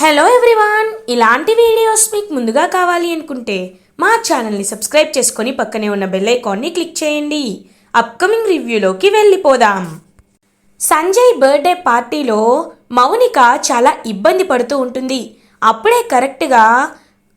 Hello everyone ఇలాంటి videos మీకు ముందుగా కావాలి అనుకుంటే మా ఛానల్ని సబ్స్క్రైబ్ చేసుకొని పక్కనే ఉన్న బెల్ ఐకాన్ని క్లిక్ చేయండి. అప్కమింగ్ రివ్యూలోకి వెళ్ళిపోదాం. సంజయ్ బర్త్డే పార్టీలో మౌనిక చాలా ఇబ్బంది పడుతూ ఉంటుంది. అప్పుడే కరెక్ట్గా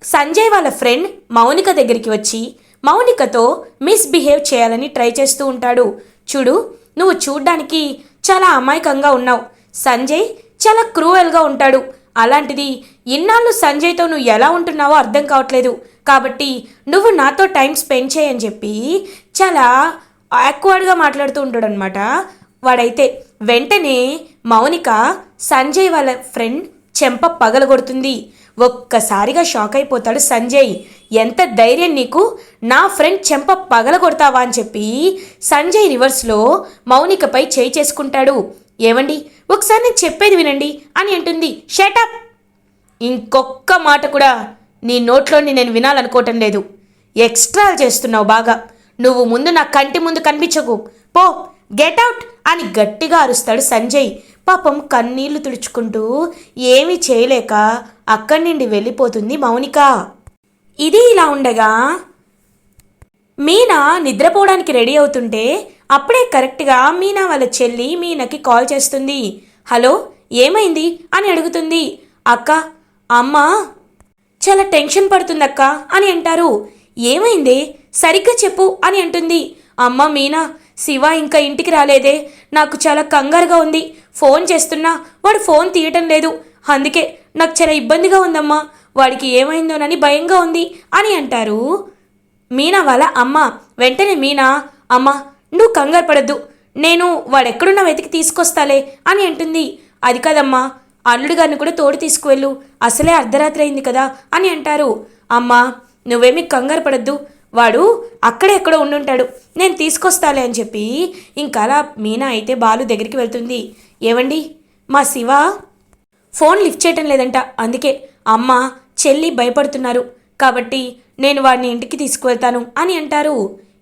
సంజయ్ వాళ్ళ ఫ్రెండ్ మౌనిక దగ్గరికి వచ్చి మౌనికతో మిస్బిహేవ్ చేయాలని ట్రై చేస్తూ ఉంటాడు. చూడు నువ్వు చూడ్డానికి చాలా అమాయకంగా ఉన్నావు. సంజయ్ చాలా క్రూయల్గా ఉంటాడు. అలాంటిది ఇన్నాళ్ళు సంజయ్తో నువ్వు ఎలా ఉంటున్నావో అర్థం కావట్లేదు. కాబట్టి నువ్వు నాతో టైం స్పెండ్ చేయని చెప్పి చాలా ఆక్వర్డ్గా మాట్లాడుతూ ఉంటాడు అనమాట వాడైతే వెంటనే మౌనిక సంజయ్ వాళ్ళ ఫ్రెండ్ చెంప పగలగొడుతుంది. ఒక్కసారిగా షాక్ అయిపోతాడు సంజయ్. ఎంత ధైర్యం నీకు? నా ఫ్రెండ్ చెంప పగలగొడతావా అని చెప్పి సంజయ్ రివర్స్లో మౌనికపై చేయి చేసుకుంటాడు. ఏమండి ఒకసారి నేను చెప్పేది వినండి అని అంటుంది. షటప్ ఇంకొక్క మాట కూడా నీ నోట్లోని నేను వినాలనుకోవటం లేదు. ఎక్స్ట్రా చేస్తున్నావు బాగా. నువ్వు ముందు నా కంటి ముందు కనిపించకు. పో గెట్ అవుట్ అని గట్టిగా అరుస్తాడు సంజయ్. పాపం కన్నీళ్ళు తుడుచుకుంటూ ఏమీ చేయలేక అక్కడి నుండి వెళ్ళిపోతుంది మౌనిక. ఇది ఇలా ఉండగా మీనా నిద్రపోవడానికి రెడీ అవుతుంటే అప్పుడే కరెక్ట్గా మీనా వాళ్ళ చెల్లి మీనాకి కాల్ చేస్తుంది. హలో ఏమైంది? అని అడుగుతుంది. అక్క అమ్మ చాలా టెన్షన్ పడుతుందక్క అని అంటారు. ఏమైంది? సరిగ్గా చెప్పు అని అంటుంది. అమ్మ మీనా శివ ఇంకా ఇంటికి రాలేదే. నాకు చాలా కంగారుగా ఉంది. ఫోన్ చేస్తున్నా వాడు ఫోన్ తీయటం లేదు. అందుకే నాకు చాలా ఇబ్బందిగా ఉందమ్మా. వాడికి ఏమైందోనని భయంగా ఉంది అని అంటారు. మీనా వాళ్ళ అమ్మ. వెంటనే మీనా అమ్మ నువ్వు కంగారు పడద్దు. నేను వాడెక్కడున్నా వెతికి తీసుకొస్తాలే అని అంటుంది. అది కాదమ్మా అల్లుడు గారిని కూడా తోడు తీసుకువెళ్ళు. అసలే అర్ధరాత్రి అయింది కదా అని అంటారు. అమ్మా నువ్వేమీ కంగారు పడద్దు. వాడు అక్కడే ఎక్కడో ఉండుంటాడు. నేను తీసుకొస్తాలే అని చెప్పి ఇంకా అలా మీనా అయితే బాలు దగ్గరికి వెళ్తుంది. ఏవండి? మా శివ ఫోన్ లిఫ్ట్ చేయటం లేదంట. అందుకే అమ్మ చెల్లి భయపడుతున్నారు. కాబట్టి నేను వాడిని ఇంటికి తీసుకువెళ్తాను అని అంటారు.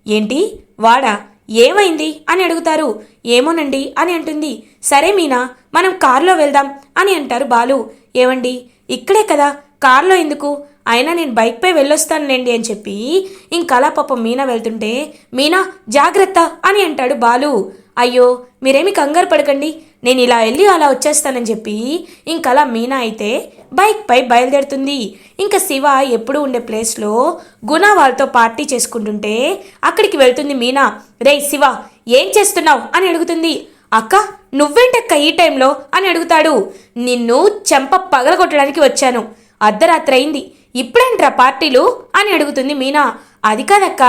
ఏంటి? వాడా? ఏమైంది అని అడుగుతారు. ఏమోనండి అని అంటుంది. సరే మీనా మనం కారులో వెళ్దాం అని అంటారు బాలు. ఏమండి ఇక్కడే కదా కారులో ఎందుకు? అయినా నేను బైక్పై వెళ్ళొస్తానులేండి అని చెప్పి ఇంకలా పాపం మీనా వెళ్తుంటే మీనా జాగ్రత్త అని అంటాడు బాలు. అయ్యో మీరేమి కంగారు పడకండి. నేను ఇలా వెళ్ళి అలా వచ్చేస్తానని చెప్పి ఇంకలా మీనా అయితే బైక్పై బయలుదేరుతుంది. ఇంకా శివ ఎప్పుడు ఉండే ప్లేస్లో గుణ వాళ్ళతో పార్టీ చేసుకుంటుంటే అక్కడికి వెళ్తుంది మీనా. రే శివ ఏం చేస్తున్నావు? అని అడుగుతుంది. అక్క నువ్వేంటక్క ఈ టైంలో అని అడుగుతాడు. నిన్ను చెంప పగలగొట్టడానికి వచ్చాను. అర్ధరాత్రి అయింది ఇప్పుడేంట్రా పార్టీలు? అని అడుగుతుంది మీనా. అది కాదక్క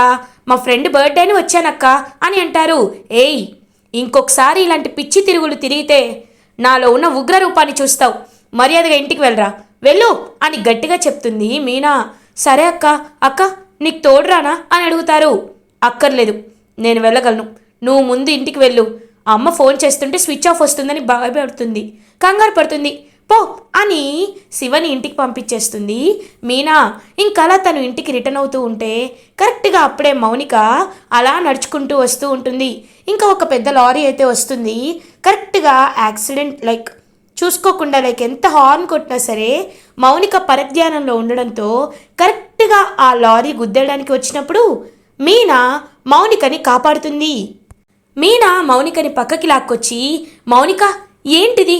మా ఫ్రెండ్ బర్త్డేని వచ్చానక్క అని అంటారు. ఏయ్ ఇంకొకసారి ఇలాంటి పిచ్చి తిరుగులు తిరిగితే నాలో ఉన్న ఉగ్ర రూపాన్ని చూస్తావు. మర్యాదగా ఇంటికి వెళ్ళరా? వెళ్ళు అని గట్టిగా చెప్తుంది మీనా. సరే అక్క అక్క నీకు తోడురానా అని అడుగుతారు. అక్కర్లేదు నేను వెళ్ళగలను. నువ్వు ముందు ఇంటికి వెళ్ళు. అమ్మ ఫోన్ చేస్తుంటే స్విచ్ ఆఫ్ వస్తుందని భయపడుతుంది కంగారు పడుతుంది. పో అని శివని ఇంటికి పంపించేస్తుంది. మీనా ఇంకలా తను ఇంటికి రిటర్న్ అవుతూ ఉంటే కరెక్ట్గా అప్పుడే మౌనిక అలా నడుచుకుంటూ వస్తూ ఉంటుంది. ఇంకా ఒక పెద్ద లారీ అయితే వస్తుంది. కరెక్ట్గా యాక్సిడెంట్ లైక్ చూసుకోకుండా లైక్ ఎంత హార్న్ కొట్టినా సరే మౌనిక పరధ్యానంలో ఉండడంతో కరెక్ట్గా ఆ లారీ గుద్దేయడానికి వచ్చినప్పుడు మీనా మౌనికని కాపాడుతుంది. మీనా మౌనికని పక్కకి లాక్కొచ్చి మౌనిక ఏంటిది?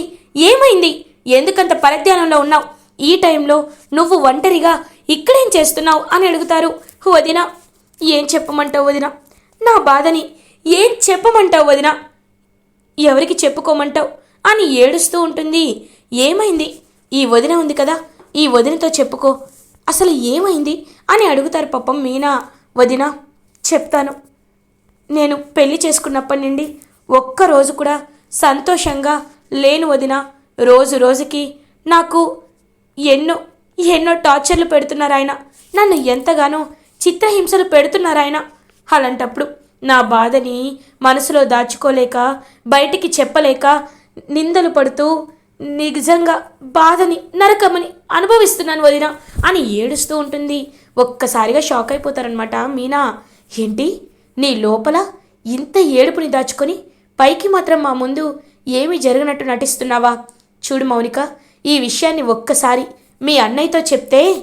ఏమైంది? ఎందుకంత పరధ్యానంలో ఉన్నావు? ఈ టైంలో నువ్వు ఒంటరిగా ఇక్కడేం చేస్తున్నావు అని అడుగుతారు వదిన. ఏం చెప్పమంటావు వదిన? నా బాధని ఏం చెప్పమంటావు వదిన? ఎవరికి చెప్పుకోమంటావు? అని ఏడుస్తూ ఉంటుంది. ఏమైంది? ఈ వదిన ఉంది కదా ఈ వదినతో చెప్పుకో. అసలు ఏమైంది? అని అడుగుతారు పాపం మీనా. వదిన చెప్తాను. నేను పెళ్ళి చేసుకున్నప్పటి నుండి ఒక్కరోజు కూడా సంతోషంగా లేను వదినా. రోజు రోజుకి నాకు ఎన్నో ఎన్నో టార్చర్లు పెడుతున్నారాయన. నన్ను ఎంతగానో చిత్రహింసలు పెడుతున్నారాయన. అలాంటప్పుడు నా బాధని మనసులో దాచుకోలేక బయటికి చెప్పలేక నిందలు పడుతూ నిజంగా బాధని నరకమని అనుభవిస్తున్నాను వదిన అని ఏడుస్తూ ఉంటుంది. ఒక్కసారిగా షాక్ అయిపోతారనమాట మీనా ఏంటి? నీ లోపల ఇంత ఏడుపుని దాచుకొని పైకి మాత్రం మా ముందు ఏమీ జరిగినట్టు నటిస్తున్నావా? చూడు మౌనిక ఈ విషయాన్ని ఒక్కసారి మీ అన్నయ్యతో చెప్తే?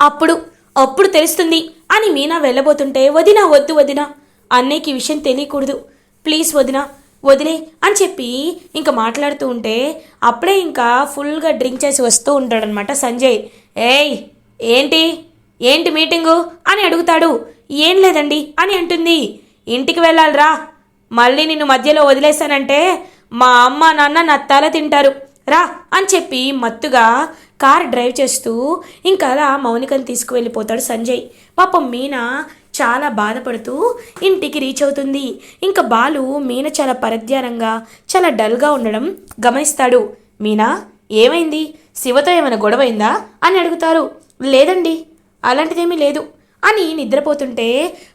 అప్పుడు అప్పుడు తెలుస్తుంది అని మీనా వెళ్ళబోతుంటే వదినా వద్దు వదినా అన్నయ్యకి విషయం తెలియకూడదు. ప్లీజ్ వదినా వదిలే అని చెప్పి ఇంకా మాట్లాడుతూ ఉంటే అప్పుడే ఇంకా ఫుల్గా డ్రింక్ చేసి వస్తూ ఉంటాడనమాట సంజయ్. ఏయ్ ఏంటి? ఏంటి మీటింగు? అని అడుగుతాడు. ఏం లేదండి అని అంటుంది. ఇంటికి వెళ్ళాలిరా. మళ్ళీ నిన్ను మధ్యలో వదిలేశానంటే మా అమ్మ నాన్న నా తల తింటారు. రా అని చెప్పి మత్తుగా కార్ డ్రైవ్ చేస్తూ ఇంకా అలా మౌనికను తీసుకువెళ్ళిపోతాడు సంజయ్. పాపం మీనా చాలా బాధపడుతూ ఇంటికి రీచ్ అవుతుంది. ఇంకా బాలు మీన చాలా పరధ్యానంగా చాలా డల్గా ఉండడం గమనిస్తాడు. మీనా ఏమైంది? శివతో ఏమైనా గొడవైందా? అని అడుగుతారు. లేదండి అలాంటిదేమీ లేదు. అని నిద్రపోతుంటే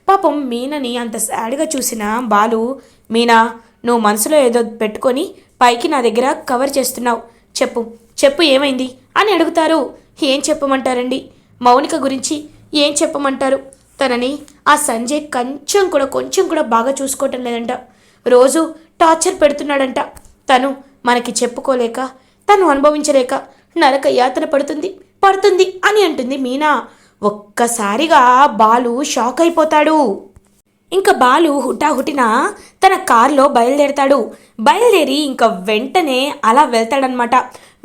పాపం మీనని అంత సాడ్గా చూసిన బాలు మీనా నువ్వు మనసులో ఏదో పెట్టుకొని పైకి నా దగ్గర కవర్ చేస్తున్నావు. చెప్పు చెప్పు ఏమైంది? అని అడుగుతారు. ఏం చెప్పమంటారండి? మౌనిక గురించి ఏం చెప్పమంటారు? తనని ఆ సంజయ్ కొంచెం కూడా కొంచెం కూడా బాగా చూసుకోవటం లేదంట. రోజు టార్చర్ పెడుతున్నాడంట. తను మనకి చెప్పుకోలేక తను అనుభవించలేక నరక యాతన పడుతుంది పడుతుంది అని అంటుంది మీనా. ఒక్కసారిగా బాలు షాక్ అయిపోతాడు. ఇంకా బాలు హుటాహుటిన తన కారులో బయలుదేరతాడు. బయలుదేరి ఇంకా వెంటనే అలా వెళ్తాడనమాట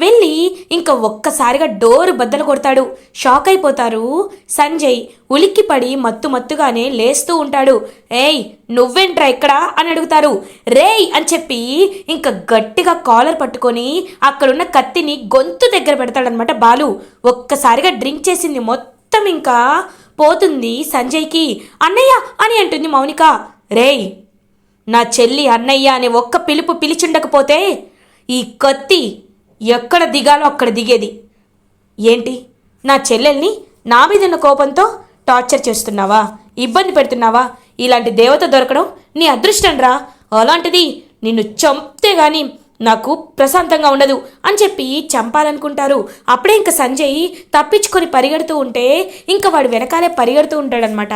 వెళ్ళి ఇంకా ఒక్కసారిగా డోర్ బద్దలు కొడతాడు. షాక్ అయిపోతారు. సంజయ్ ఉలిక్కిపడి మత్తు మత్తుగానే లేస్తూ ఉంటాడు. ఏయ్ నువ్వేంట్రా ఇక్కడ? అని అడుగుతారు. రేయ్! అని చెప్పి ఇంకా గట్టిగా కాలర్ పట్టుకొని అక్కడున్న కత్తిని గొంతు దగ్గర పెడతాడనమాట బాలు. ఒక్కసారిగా డ్రింక్ చేసింది మొత్తం ఇంకా పోతుంది సంజయ్కి. అన్నయ్య అని అంటుంది మౌనిక. రేయ్ నా చెల్లి అన్నయ్య అనే ఒక్క పిలుపు పిలిచుండకపోతే ఈ కత్తి ఎక్కడ దిగాలో అక్కడ దిగేది. ఏంటి? నా చెల్లెల్ని నా మీదన్న కోపంతో టార్చర్ చేస్తున్నావా? ఇబ్బంది పెడుతున్నావా? ఇలాంటి దేవత దొరకడం నీ అదృష్టం రా అలాంటిది నిన్ను చంపితే కానీ నాకు ప్రశాంతంగా ఉండదు అని చెప్పి చంపాలనుకుంటారు. అప్పుడే ఇంకా సంజయ్ తప్పించుకొని పరిగెడుతూ ఉంటే ఇంకా వాడు వెనకాలే పరిగెడుతూ ఉంటాడనమాట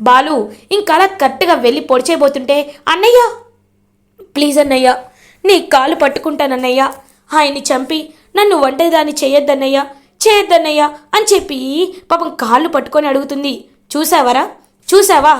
బాలు ఇంకా అలా కరెక్ట్గా వెళ్ళి పొడిచేయబోతుంటే అన్నయ్య! ప్లీజ్ అన్నయ్య నీ కాలు పట్టుకుంటానన్నయ్య ఆయన్ని చంపి నన్ను ఒంటరిదాన్ని చేయొద్దన్నయ్య చేయొద్దన్నయ్య అని చెప్పి పాపం కాళ్ళు పట్టుకొని అడుగుతుంది. చూసావరా? చూసావా?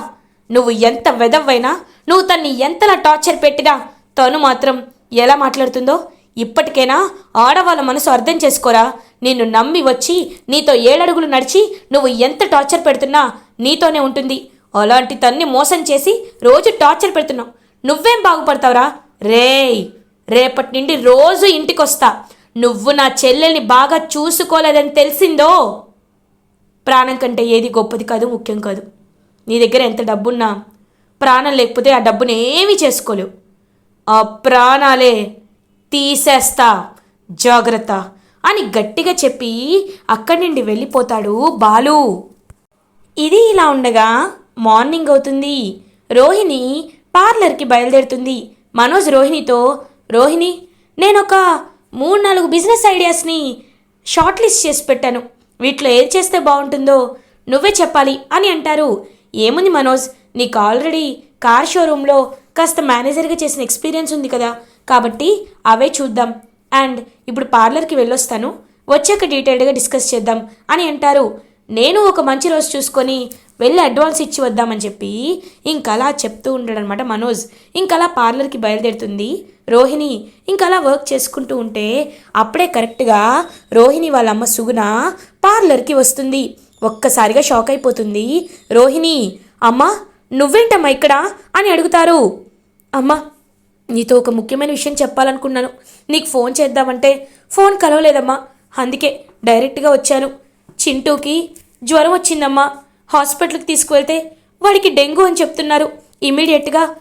నువ్వు ఎంత వెదవ్వైనా నువ్వు తన్ని ఎంతలా టార్చర్ పెట్టినా తను మాత్రం ఎలా మాట్లాడుతుందో ఇప్పటికైనా? ఆడవాళ్ళ మనసు అర్థం చేసుకోరా? నిన్ను నమ్మి వచ్చి నీతో ఏడడుగులు నడిచి నువ్వు ఎంత టార్చర్ పెడుతున్నా నీతోనే ఉంటుంది. అలాంటి తన్ని మోసం చేసి రోజు టార్చర్ పెడుతున్నావు. నువ్వేం బాగుపడతావురా? రేయ్ రేపటి నుండి రోజు ఇంటికొస్తా. నువ్వు నా చెల్లెల్ని బాగా చూసుకోలేదని తెలిసిందో? ప్రాణం కంటే ఏది గొప్పది కాదు ముఖ్యం కాదు. నీ దగ్గర ఎంత డబ్బున్నా ప్రాణం లేకపోతే ఆ డబ్బుని ఏమీ చేసుకోలేవు. ఆ ప్రాణాలే తీసేస్తా జాగ్రత్త అని గట్టిగా చెప్పి అక్కడి నుండి వెళ్ళిపోతాడు బాలు. ఇది ఇలా ఉండగా మార్నింగ్ అవుతుంది. రోహిణి పార్లర్కి బయలుదేరుతుంది. మనోజ్ రోహిణితో రోహిణి నేను ఒక మూడు నాలుగు బిజినెస్ ఐడియాస్ని షార్ట్ లిస్ట్ చేసి పెట్టాను. వీటిలో ఏది చేస్తే బాగుంటుందో నువ్వే చెప్పాలి అని అంటారు. ఏముంది మనోజ్ నీకు ఆల్రెడీ కార్ షోరూంలో కాస్త మేనేజర్గా చేసిన ఎక్స్పీరియన్స్ ఉంది కదా. కాబట్టి అవే చూద్దాం. అండ్ ఇప్పుడు పార్లర్కి వెళ్ళొస్తాను. వచ్చాక డీటెయిల్డ్గా డిస్కస్ చేద్దాం అని అంటారు. నేను ఒక మంచి రోజు చూసుకొని వెళ్ళి అడ్వాన్స్ ఇచ్చి వద్దామని చెప్పి ఇంకలా చెప్తూ ఉంటాడనమాట మనోజ్. ఇంకలా పార్లర్కి బయలుదేరుతుంది రోహిణి. ఇంకలా వర్క్ చేసుకుంటూ ఉంటే అప్పుడే కరెక్ట్గా రోహిణి వాళ్ళ అమ్మ సుగుణ పార్లర్కి వస్తుంది. ఒక్కసారిగా షాక్ అయిపోతుంది. రోహిణి అమ్మా నువ్వేంటమ్మా ఇక్కడ? అని అడుగుతారు. అమ్మా నీతో ఒక ముఖ్యమైన విషయం చెప్పాలనుకున్నాను. నీకు ఫోన్ చేద్దామంటే ఫోన్ కలవలేదమ్మా. అందుకే డైరెక్ట్గా వచ్చాను. చింటూకి జ్వరం వచ్చిందమ్మా. హాస్పిటల్కి తీసుకువెళ్తే వాడికి డెంగ్యూ అని చెప్తున్నారు. ఇమీడియట్గా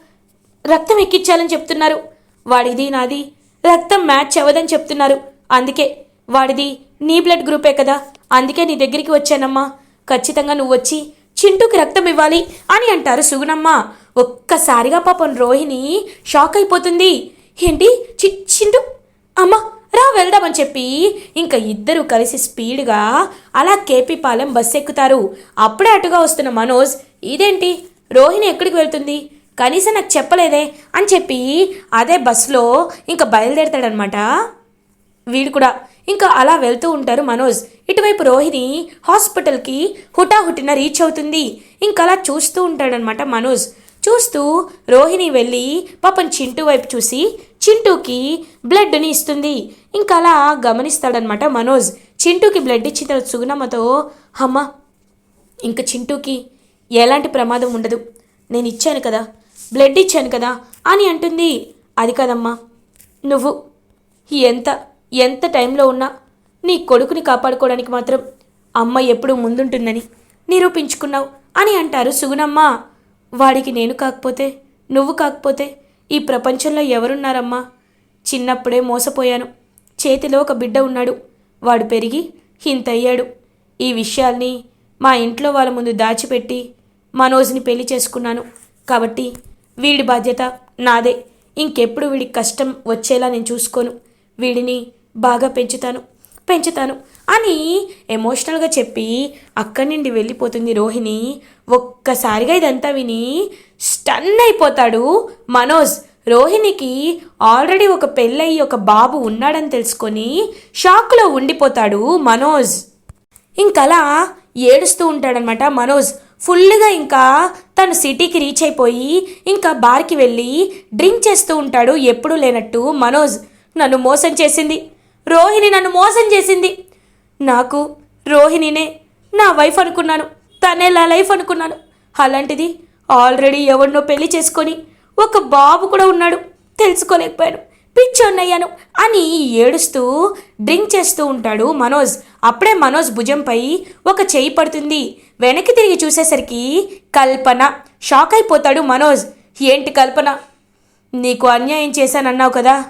రక్తం ఎక్కించాలని చెప్తున్నారు. వాడిది నాది రక్తం మ్యాచ్ అవ్వదని చెప్తున్నారు. అందుకే వాడిది నీ బ్లడ్ గ్రూపే కదా. అందుకే నీ దగ్గరికి వచ్చానమ్మా. ఖచ్చితంగా నువ్వు వచ్చి చింటూకి రక్తం ఇవ్వాలి అని అంటారు సుగుణమ్మ. ఒక్కసారిగా పాపం రోహిణి షాక్ అయిపోతుంది. ఏంటి? చి అమ్మ అమ్మా రా వెళ్దామని చెప్పి ఇంకా ఇద్దరు కలిసి స్పీడ్గా అలా కేపీపాలెం బస్ ఎక్కుతారు. అప్పుడే అటుగా వస్తున్న మనోజ్ ఇదేంటి? రోహిణి ఎక్కడికి వెళ్తుంది? కనీసం నాకు చెప్పలేదే అని చెప్పి అదే బస్సులో ఇంకా బయలుదేరతాడనమాట. వీడు కూడా ఇంకా అలా వెళ్తూ ఉంటారు మనోజ్. ఇటువైపు రోహిణి హాస్పిటల్కి హుటాహుటిన రీచ్ అవుతుంది. ఇంకా అలా చూస్తూ ఉంటాడనమాట మనోజ్. చూస్తూ రోహిణి వెళ్ళి పాపం చింటూ వైపు చూసి చింటూకి బ్లడ్ని ఇస్తుంది. ఇంకా అలా గమనిస్తాడనమాట మనోజ్. చింటూకి బ్లడ్ ఇచ్చిన తర్వాత సుగుణమ్మతో అమ్మ ఇంక చింటూకి ఎలాంటి ప్రమాదం ఉండదు. నేను ఇచ్చాను కదా బ్లడ్ ఇచ్చాను కదా అని అంటుంది. అది కదమ్మా నువ్వు ఎంత ఎంత టైంలో ఉన్నా నీ కొడుకుని కాపాడుకోవడానికి మాత్రం అమ్మ ఎప్పుడూ ముందుంటుందని నిరూపించుకున్నావు అని అంటారు సుగుణమ్మ. వాడికి నేను కాకపోతే నువ్వు కాకపోతే ఈ ప్రపంచంలో ఎవరున్నారమ్మా? చిన్నప్పుడే మోసపోయాను. చేతిలో ఒక బిడ్డ ఉన్నాడు. వాడు పెరిగి ఇంతయ్యాడు ఈ విషయాల్ని మా ఇంట్లో వాళ్ళ ముందు దాచిపెట్టి మనోజ్ని పెళ్ళి చేసుకున్నాను. కాబట్టి వీడి బాధ్యత నాదే. ఇంకెప్పుడు వీడికి కష్టం వచ్చేలా నేను చూసుకోను. వీడిని బాగా పెంచుతాను. పెంచుతాను. అని ఎమోషనల్గా చెప్పి అక్కడి నుండి వెళ్ళిపోతుంది రోహిణి. ఒక్కసారిగా ఇదంతా విని స్టన్ అయిపోతాడు మనోజ్. రోహిణికి ఆల్రెడీ ఒక పెళ్ళయి ఒక బాబు ఉన్నాడని తెలుసుకొని షాక్లో ఉండిపోతాడు మనోజ్. ఇంకలా ఏడుస్తూ ఉంటాడనమాట మనోజ్. ఫుల్గా ఇంకా తను సిటీకి రీచ్ అయిపోయి ఇంకా బార్కి వెళ్ళి డ్రింక్ చేస్తూ ఉంటాడు ఎప్పుడూ లేనట్టు మనోజ్. నన్ను మోసం చేసింది. రోహిణి నన్ను మోసం చేసింది. నాకు రోహిణినే నా వైఫ్ అనుకున్నాను. తనే నా లైఫ్ అనుకున్నాను. అలాంటిది ఆల్రెడీ ఎవరినో పెళ్ళి చేసుకొని ఒక బాబు కూడా ఉన్నాడు. తెలుసుకోలేకపోయాను. పిచ్చోన్నయ్యాను అని ఏడుస్తూ డ్రింక్ చేస్తూ ఉంటాడు మనోజ్. అప్పుడే మనోజ్ భుజంపై ఒక చెయ్యి పడుతుంది. వెనక్కి తిరిగి చూసేసరికి కల్పన షాక్ అయిపోతాడు మనోజ్. ఏంటి కల్పన? నీకు అన్యాయం చేశానన్నావు కదా.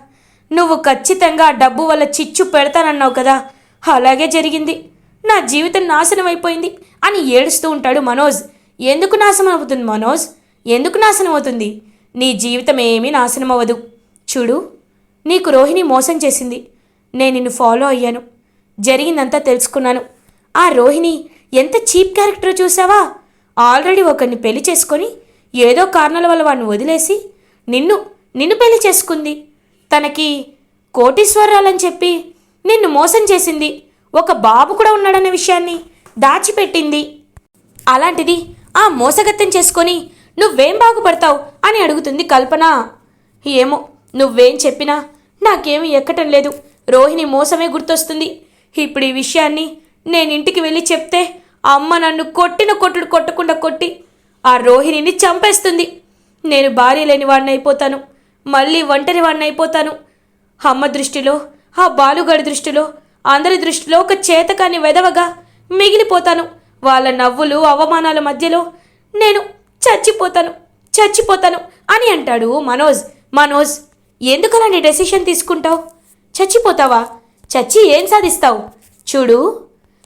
నువ్వు ఖచ్చితంగా డబ్బు వల్ల చిచ్చు పెడతానన్నావు కదా. అలాగే జరిగింది. నా జీవితం నాశనం అయిపోయింది అని ఏడుస్తూ ఉంటాడు మనోజ్. ఎందుకు నాశనం అవుతుంది మనోజ్? ఎందుకు నాశనం అవుతుంది నీ జీవితం ఏమీ నాశనం అవ్వదు చూడు నీకు రోహిణి మోసం చేసింది. నేను నిన్ను ఫాలో అయ్యాను. జరిగిందంతా తెలుసుకున్నాను. ఆ రోహిణి ఎంత చీప్ క్యారెక్టర్ చూసావా? ఆల్రెడీ ఒకరిని పెళ్ళి చేసుకొని ఏదో కారణాల వల్ల వాడిని వదిలేసి నిన్ను నిన్ను పెళ్ళి చేసుకుంది. తనకి కోటీశ్వరాలని చెప్పి నిన్ను మోసం చేసింది. ఒక బాబు కూడా ఉన్నాడనే విషయాన్ని దాచిపెట్టింది. అలాంటిది ఆ మోసగత్యం చేసుకొని నువ్వేం బాగుపడతావు అని అడుగుతుంది కల్పన. ఏమో నువ్వేం చెప్పినా నాకేమీ ఎక్కటం లేదు. రోహిణి మోసమే గుర్తొస్తుంది. ఇప్పుడు ఈ విషయాన్ని నేను ఇంటికి వెళ్ళి చెప్తే అమ్మ నన్ను కొట్టిన కొట్టుడు కొట్టకుండా కొట్టి ఆ రోహిణిని చంపేస్తుంది. నేను భార్య లేని వాడిని అయిపోతాను మళ్ళీ ఒంటరి వాడిని అయిపోతాను అమ్మ దృష్టిలో ఆ బాలుగాడి దృష్టిలో అందరి దృష్టిలో ఒక చేతకాన్ని వెదవగా మిగిలిపోతాను. వాళ్ళ నవ్వులు అవమానాల మధ్యలో నేను చచ్చిపోతాను చచ్చిపోతాను అని అంటాడు మనోజ్. మనోజ్ ఎందుకు అలాంటి డెసిషన్ తీసుకుంటావు? చచ్చిపోతావా? చచ్చి ఏం సాధిస్తావు? చూడు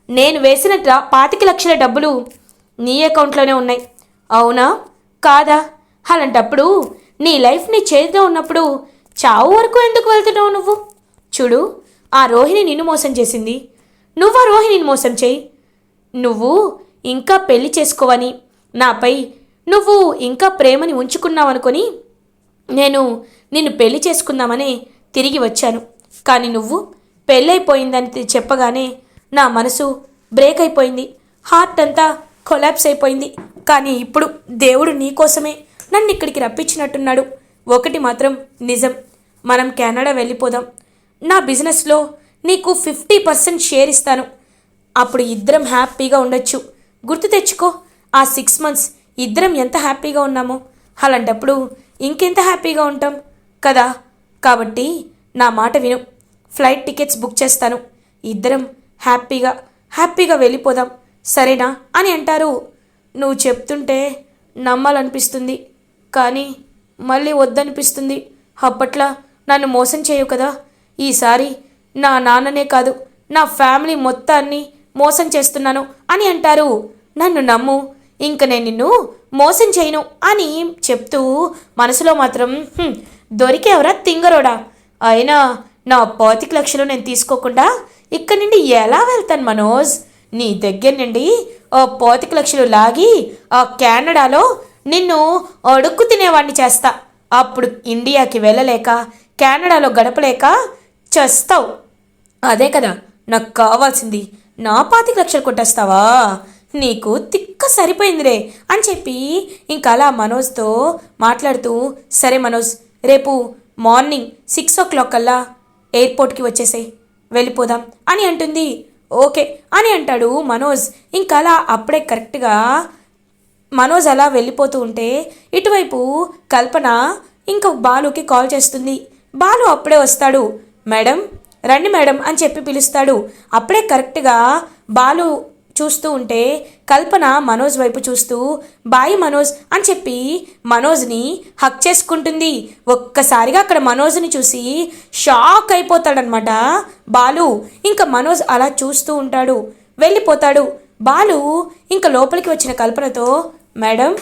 నేను వేసిన పాతిక లక్షల డబ్బులు నీ అకౌంట్లోనే ఉన్నాయి. అవునా? కాదా? అలాంటప్పుడు నీ లైఫ్ నీ చేతిలో ఉన్నప్పుడు చావు వరకు ఎందుకు వెళ్తున్నావు నువ్వు? చూడు ఆ రోహిణి నిన్ను మోసం చేసింది. నువ్వు ఆ రోహిణిని మోసం చేయి. నువ్వు ఇంకా పెళ్ళి చేసుకోవని నాపై నువ్వు ఇంకా ప్రేమని ఉంచుకున్నావనుకొని నేను నిన్ను పెళ్ళి చేసుకుందామని తిరిగి వచ్చాను. కానీ నువ్వు పెళ్ళైపోయిందని చెప్పగానే నా మనసు బ్రేక్ అయిపోయింది హార్ట్ అంతా కొలాప్స్ అయిపోయింది. కానీ ఇప్పుడు దేవుడు నీకోసమే నన్ను ఇక్కడికి రప్పించినట్టున్నాడు. ఒకటి మాత్రం నిజం. మనం కెనడా వెళ్ళిపోదాం. నా బిజినెస్లో నీకు ఫిఫ్టీ పర్సెంట్ షేర్ ఇస్తాను. అప్పుడు ఇద్దరం హ్యాపీగా ఉండొచ్చు. గుర్తు తెచ్చుకో ఆ సిక్స్ మంత్స్ ఇద్దరం ఎంత హ్యాపీగా ఉన్నామో. అలాంటప్పుడు ఇంకెంత హ్యాపీగా ఉంటాం? కదా? కాబట్టి నా మాట విను. ఫ్లైట్ టికెట్స్ బుక్ చేస్తాను. ఇద్దరం హ్యాపీగా హ్యాపీగా వెళ్ళిపోదాం. సరేనా అని అంటారు. నువ్వు చెప్తుంటే నమ్మాలనిపిస్తుంది. కానీ మళ్ళీ వద్దనిపిస్తుంది. అప్పట్లో నన్ను మోసం చేయవు కదా? ఈసారి నా నాన్ననే కాదు నా ఫ్యామిలీ మొత్తాన్ని మోసం చేస్తున్నాను అని అంటారు. నన్ను నమ్ము ఇంక నేను నిన్ను మోసం చేయను అని చెప్తూ మనసులో మాత్రం దొరికేవరా తింగరోడా? అయినా నా పాతిక లక్షలు నేను తీసుకోకుండా ఇక్కడి నుండి ఎలా వెళ్తాను మనోజ్? నీ దగ్గర నుండి ఓ పాతిక లక్షలు లాగి ఆ కెనడాలో నిన్ను అడుక్కు తినేవాడిని చేస్తా. అప్పుడు ఇండియాకి వెళ్ళలేక కెనడాలో గడపలేక చేస్తావు? అదే కదా నాకు కావాల్సింది నా పాతిక లక్షలు కొట్టేస్తావా? నీకు తిక్క సరిపోయిందిరే అని చెప్పి ఇంకా అలా మనోజ్తో మాట్లాడుతూ సరే మనోజ్ రేపు మార్నింగ్ సిక్స్ ఓ క్లాక్ కల్లా ఎయిర్పోర్ట్కి వచ్చేసే వెళ్ళిపోదాం అని అంటుంది. ఓకే అని అంటాడు మనోజ్. ఇంకా అలా అప్పుడే కరెక్ట్గా మనోజ్ అలా వెళ్ళిపోతూ ఉంటే ఇటువైపు కల్పన ఇంక బాలుకి కాల్ చేస్తుంది. బాలు అప్పుడే వస్తాడు. మేడం రండి మేడం అని చెప్పి పిలుస్తాడు. అప్పుడే కరెక్ట్గా బాలు చూస్తూ ఉంటే కల్పన మనోజ్ వైపు చూస్తూ బాయ్ మనోజ్ అని చెప్పి మనోజ్ని హక్ చేసుకుంటుంది. ఒక్కసారిగా అక్కడ మనోజ్ని చూసి షాక్ అయిపోతాడనమాట బాలు. ఇంకా మనోజ్ అలా చూస్తూ ఉంటాడు. వెళ్ళిపోతాడు. బాలు ఇంకా లోపలికి వచ్చిన కల్పనతో మేడం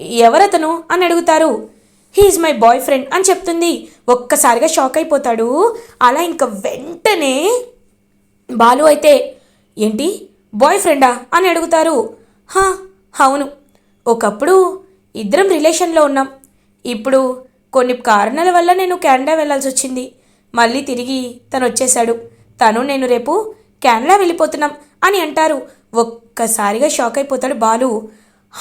ఎవరతను? అని అడుగుతారు. హీఈస్ మై బాయ్ ఫ్రెండ్ అని చెప్తుంది. ఒక్కసారిగా షాక్ అయిపోతాడు. అలా ఇంకా వెంటనే బాలు అయితే ఏంటి? బాయ్ ఫ్రెండా అని అడుగుతారు. హా అవును. ఒకప్పుడు ఇద్దరం రిలేషన్లో ఉన్నాం. ఇప్పుడు కొన్ని కారణాల వల్ల నేను కెనడా వెళ్ళాల్సి వచ్చింది. మళ్ళీ తిరిగి తను వచ్చేశాడు. తను నేను రేపు కెనడా వెళ్ళిపోతున్నాం అని అంటారు. ఒక్కసారిగా షాక్ అయిపోతాడు బాలు.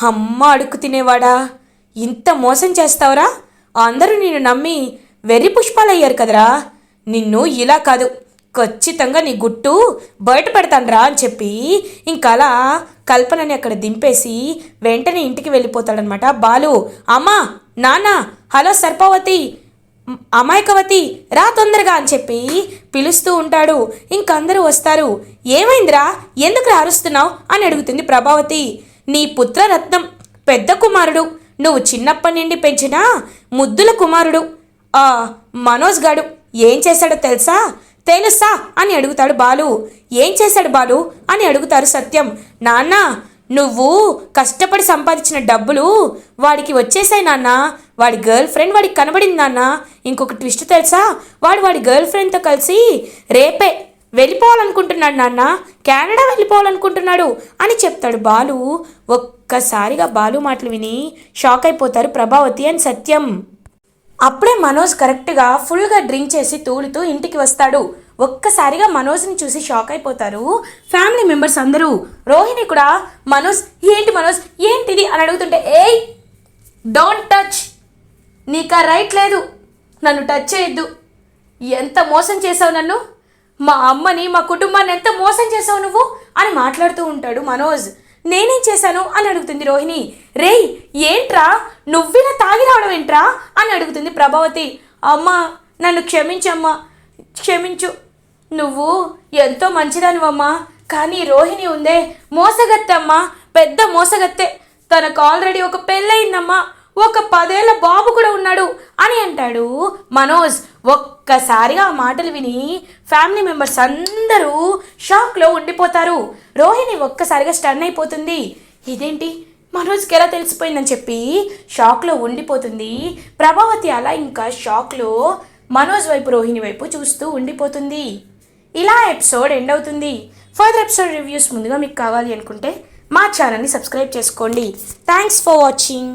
అమ్మ అడుక్కు తినేవాడా? ఇంత మోసం చేస్తావురా? అందరూ నిన్ను నమ్మి వెర్రి పుష్పాలయ్యారు కదరా? నిన్ను ఇలా కాదు ఖచ్చితంగా నీ గుట్టు బయట పెడతానరా అని చెప్పి ఇంకలా కల్పనని అక్కడ దింపేసి వెంటనే ఇంటికి వెళ్ళిపోతాడనమాట బాలు అమ్మా నాన్న హలో సర్పవతి అమాయకవతి రా తొందరగా అని చెప్పి పిలుస్తూ ఉంటాడు. ఇంకందరూ వస్తారు. ఏమైందిరా? ఎందుకు అరుస్తున్నావు అని అడుగుతుంది ప్రభావతి. నీ పుత్రరత్నం పెద్ద కుమారుడు నువ్వు చిన్నప్పటి నుండి పెంచిన ముద్దుల కుమారుడు. ఆ మనోజ్ గాడు ఏం చేశాడో తెలుసా? తెలుసా? అని అడుగుతాడు బాలు. ఏం చేశాడు బాలు? అని అడుగుతారు సత్యం. నాన్న నువ్వు కష్టపడి సంపాదించిన డబ్బులు వాడికి వచ్చేసాయి నాన్న. వాడి గర్ల్ ఫ్రెండ్ వాడికి కనబడింది నాన్న. ఇంకొక ట్విస్ట్ తెలుసా? వాడు వాడి గర్ల్ ఫ్రెండ్తో కలిసి రేపే వెళ్ళిపోవాలనుకుంటున్నాడు నాన్న కెనడా వెళ్ళిపోవాలనుకుంటున్నాడు అని చెప్తాడు బాలు. ఒక్కసారిగా బాలు మాటలు విని షాక్ అయిపోతారు ప్రభావతి అని సత్యం. అప్పుడే మనోజ్ కరెక్ట్గా ఫుల్గా డ్రింక్ చేసి తూలుతూ ఇంటికి వస్తాడు. ఒక్కసారిగా మనోజ్ని చూసి షాక్ అయిపోతారు ఫ్యామిలీ మెంబర్స్ అందరూ. రోహిణి కూడా మనోజ్ ఏంటి మనోజ్? ఏంటిది? అని అడుగుతుంటే ఏయ్ డోంట్ టచ్. నీకా రైట్ లేదు. నన్ను టచ్ చేయొద్దు. ఎంత మోసం చేసావు నన్ను? మా అమ్మని మా కుటుంబాన్ని ఎంత మోసం చేసావు నువ్వు? అని మాట్లాడుతూ ఉంటాడు మనోజ్. నేనేం చేశాను? అని అడుగుతుంది రోహిణి. రేయ్ ఏంట్రా? నువ్విలా తాగి రావడం ఏంట్రా? అని అడుగుతుంది ప్రభావతి. అమ్మా నన్ను క్షమించమ్మా క్షమించు. నువ్వు ఎంతో మంచిదానివమ్మా. కానీ రోహిణి ఉందే మోసగత్తమ్మా పెద్ద మోసగత్తె. తనకు ఆల్రెడీ ఒక పెళ్ళయిందమ్మా. ఒక పదేళ్ళ బాబు కూడా ఉన్నాడు అని అంటాడు మనోజ్. ఒక్కసారిగా ఆ మాటలు విని ఫ్యామిలీ మెంబర్స్ అందరూ షాక్లో ఉండిపోతారు. రోహిణి ఒక్కసారిగా స్టన్ అయిపోతుంది. ఇదేంటి? మనోజ్కి ఎలా తెలిసిపోయిందని చెప్పి షాక్లో ఉండిపోతుంది. ప్రభావతి అలా ఇంకా షాక్లో మనోజ్ వైపు రోహిణి వైపు చూస్తూ ఉండిపోతుంది. ఇలా ఎపిసోడ్ ఎండ్ అవుతుంది. ఫర్దర్ ఎపిసోడ్ రివ్యూస్ ముందుగా మీకు కావాలి అనుకుంటే మా ఛానల్ని సబ్స్క్రైబ్ చేసుకోండి. Thanks for watching.